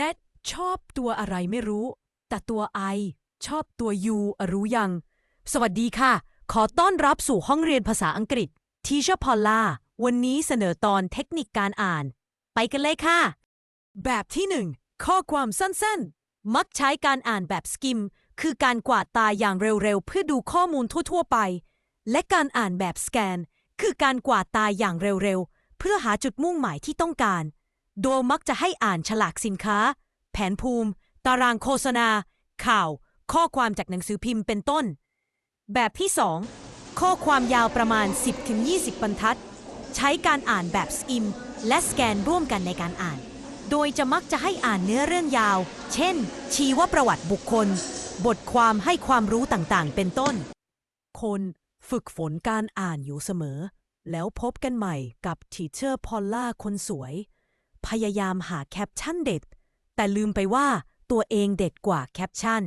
Z ชอบตัวอะไรไม่รู้ แต่ตัว I ชอบตัว U รู้ยัง สวัสดีค่ะ ขอต้อนรับสู่ห้องเรียนภาษาอังกฤษทีเชอร์พอลล่าวันนี้เสนอตอนเทคนิคการอ่าน ไปกันเลยค่ะ แบบที่หนึ่งข้อความสั้นๆ มักใช้การอ่านแบบสกิม คือการกวาดตาอย่างเร็วๆ เพื่อดูข้อมูลทั่วๆไป และการอ่านแบบสแกน คือการกวาดตาอย่างเร็วๆ เพื่อหาจุดมุ่งหมายที่ต้องการ โดยมักจะให้อ่านฉลากสินค้า แผนภูมิ ตารางโฆษณา ข่าว ข้อความจากหนังสือพิมพ์เป็นต้น แบบที่ 2 ข้อความยาวประมาณ 10-20 บรรทัด ใช้การอ่านแบบสกิม และสแกนร่วมกันในการอ่าน โดยจะมักจะให้อ่านเนื้อเรื่องยาว เช่น ชีวประวัติบุคคล บทความให้ความรู้ต่างๆ เป็นต้น คนฝึกฝนการอ่านอยู่เสมอ แล้วพบกันใหม่กับทีเชอร์พอลล่าคนสวย พยายามหาแคปชั่นเด็ด แต่ลืมไปว่าตัวเองเด็ดกว่าแคปชั่น